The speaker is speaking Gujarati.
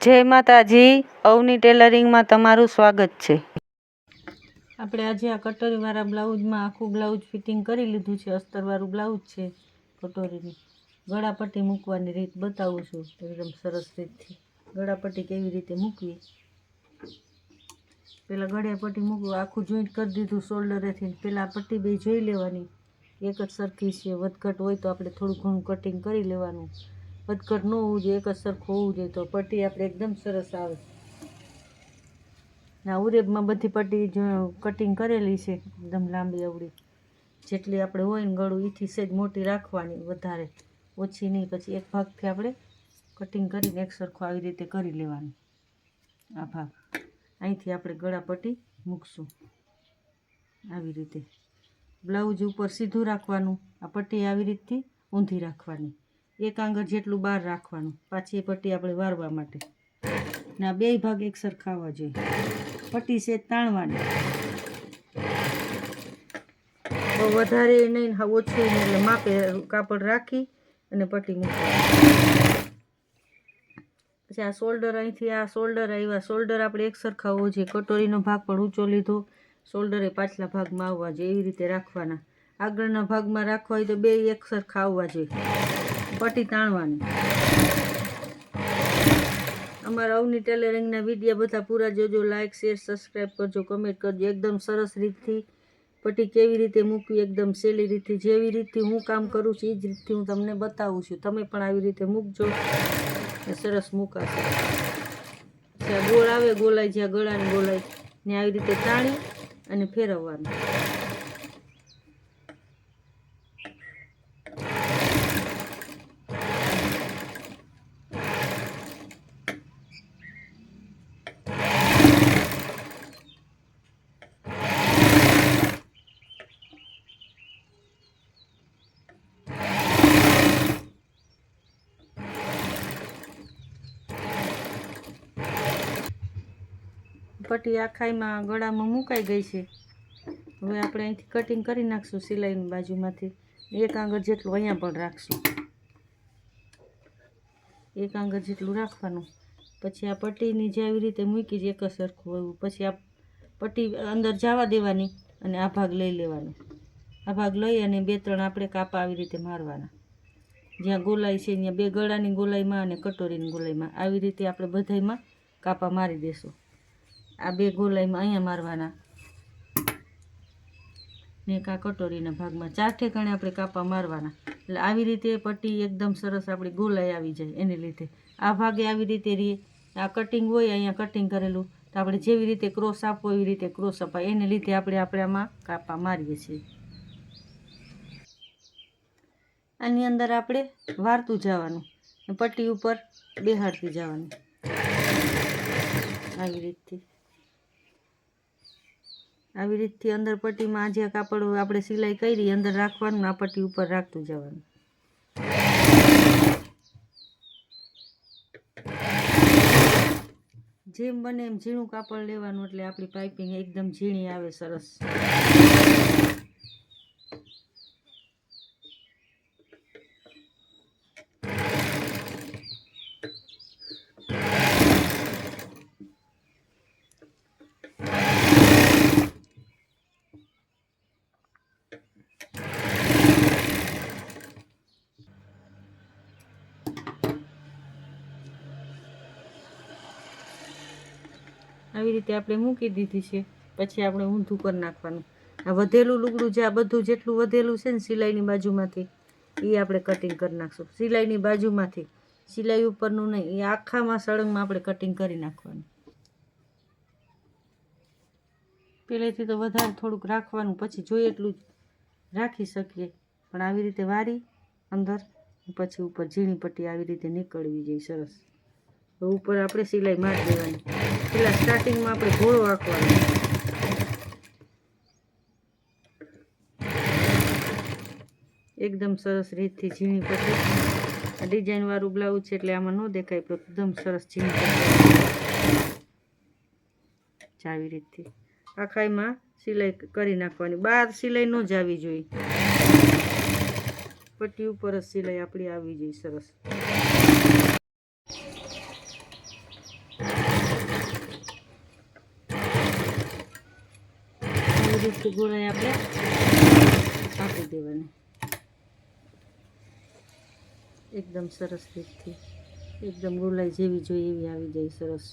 જય માતાજી, અવની ટેલરિંગમાં તમારું સ્વાગત છે. આપણે આજે આ કટોરીવાળા બ્લાઉઝમાં આખું બ્લાઉઝ ફિટિંગ કરી લીધું છે, અસ્તરવાળું બ્લાઉઝ છે કટોરીની. ગળાપટ્ટી મૂકવાની રીત બતાવું છું, એકદમ સરસ રીતથી. ગળાપટ્ટી કેવી રીતે મૂકવી? પહેલાં ગળાપટ્ટી મૂકવું, આખું જોઈન્ટ કરી દીધું શોલ્ડરેથી પહેલાં પટ્ટી બે જોઈ લેવાની. એક જ સરખી છે, વધઘટ હોય તો આપણે થોડું ઘણું કટિંગ કરી લેવાનું. વધઘટ ન હોવું જોઈએ એક જ સરખું હોવું જોઈએ, તો પટ્ટી આપણે એકદમ સરસ આવે. ના ઉરેબમાં બધી પટ્ટી કટિંગ કરેલી છે, એકદમ લાંબી અવળી. જેટલી આપણે હોય ને ગળું એથી સેજ મોટી રાખવાની વધારે. ઓછી નહીં, પછી એક ભાગથી આપણે કટિંગ કરીને એક સરખું આવી રીતે કરી લેવાનું. આ ભાગ. અહીંથી આપણે ગળા પટ્ટી મૂકશું. આવી રીતે. બ્લાઉઝ ઉપર સીધું રાખવાનું. આ પટ્ટી આવી રીતથી ઊંધી રાખવાની. એક આંગળ જેટલું બહાર રાખવાનું, પાછી એ પટ્ટી આપણે વારવા માટે. ને બેય ભાગ એક સરખા જોઈએ. પટ્ટી છે તાણવાની. બહુ વધારે નહીં ઓછું એટલે માપે કાપડ રાખી અને પટ્ટી મૂકવાની. પછી આ શોલ્ડર અહીંથી, આ શોલ્ડર આવ્યા. શોલ્ડર આપણે એક સરખા જોઈએ. કટોરીનો ભાગ પણ ઊંચો લીધો. શોલ્ડરે પાછલા ભાગમાં આવવા જોઈએ, એવી રીતે રાખવાના. આગળના ભાગમાં રાખવા હોય તો બે એક સરખા આવવા જોઈએ. પટ્ટી તાણવાની. અમારા અવની ટેલરિંગના વિડીયા બધા પૂરા જોજો લાઇક શેર સબસ્ક્રાઈબ કરજો કમેન્ટ કરજો. એકદમ સરસ રીતથી પટ્ટી કેવી રીતે મૂકવી, એકદમ સહેલી રીતથી. જેવી રીતથી હું કામ કરું છું એ જ રીતથી હું તમને બતાવું છું. તમે પણ આવી રીતે મૂકજો. સરસ મૂકાશે. જ્યાં ગોળ આવે, ગોલાય, જ્યાં ગળાની ગોલાય ને આવી રીતે તાણી અને ફેરવવાનું. પટ્ટી આખાઈમાં ગળામાં મુકાઈ ગઈ છે. હવે આપણે અહીંથી કટિંગ કરી નાખશું સિલાઈની બાજુમાંથી. એક આંગળ જેટલું અહીંયા પણ રાખશું. એક આંગળ જેટલું રાખવાનું. પછી આ પટ્ટીની જે આવી રીતે મૂકી જ એક સરખું એવું પછી આ પટ્ટી અંદર જવા દેવાની અને આ ભાગ લઈ લેવાનો. આ ભાગ લઈ અને બે ત્રણ આપણે કાપા આવી રીતે મારવાના. જ્યાં ગોલાઈ છે, ત્યાં બે ગળાની ગોલાઈમાં અને કટોરીની ગોલાઈમાં. આવી રીતે આપણે બધાયમાં કાપા મારી દેશું. આ બે ગોલાઈમાં અહીંયા મારવાના. ને એક આ કટોરીના ભાગમાં ચાર ઠેકાણે આપણે કાપા મારવાના. એટલે આવી રીતે પટ્ટી એકદમ સરસ આપણી ગોલાઈ આવી જાય એને લીધે. આ ભાગે આવી રીતે રહીએ આ કટિંગ હોય અહીંયા કટિંગ કરેલું. તો આપણે જેવી રીતે ક્રોસ આપવો એવી રીતે ક્રોસ અપાય. એને લીધે આપણે આપણે આમાં કાપા મારીએ છીએ. આની અંદર આપણે વારતું જવાનું. પટ્ટી ઉપર બેહાડતી જવાનું. આવી રીતથી આવી રીતથી અંદર પટ્ટીમાં જે કાપડ આપણે સિલાઈ કરી અંદર રાખવાનું, આ પટ્ટી ઉપર રાખતું જવાનું. જેમ બને એમ ઝીણું કાપડ લેવાનું, એટલે આપણી પાઇપિંગ એકદમ ઝીણી આવે સરસ. આવી રીતે આપણે મૂકી દીધી છે. પછી આપણે ઊંધું કરી નાખવાનું. આ વધેલું લુગડું જે આ બધું જેટલું વધેલું છે ને સિલાઈની બાજુમાંથી એ આપણે કટિંગ કરી નાખશું. સિલાઈની બાજુમાંથી, સિલાઈ ઉપરનું નહીં એ આખામાં સળંગમાં આપણે કટિંગ કરી નાખવાનું. પહેલેથી તો વધારે થોડુંક રાખવાનું, પછી જોઈએ એટલું રાખી શકીએ. પણ આવી રીતે વારી, અંદર, પછી ઉપર ઝીણી પટ્ટી આવી રીતે નીકળવી જોઈએ સરસ. ઉપર આપણે સિલાઈ મારી દેવાની. પેલા સ્ટાર્ટિંગમાં આપણે ઘોડો આંકવાનો એકદમ સરસ રીતથી ઝીણી પટ્ટી. ડિઝાઇન વાળું બ્લાઉઝ છે એટલે આમાં ન દેખાય, પણ એકદમ સરસ ઝીણી પટ્ટી. આવી રીતથી. આખાઈમાં સિલાઈ કરી નાખવાની. બહાર સિલાઈ ન જ આવી જોઈએ. પટ્ટી ઉપર જ સિલાઈ આપણી આવી જોઈએ સરસ. ગોળાઈ આપણે આપી દેવાની. એકદમ સરસ રીતથી. એકદમ ગોલાઈ જેવી જોઈએ એવી આવી જાય સરસ.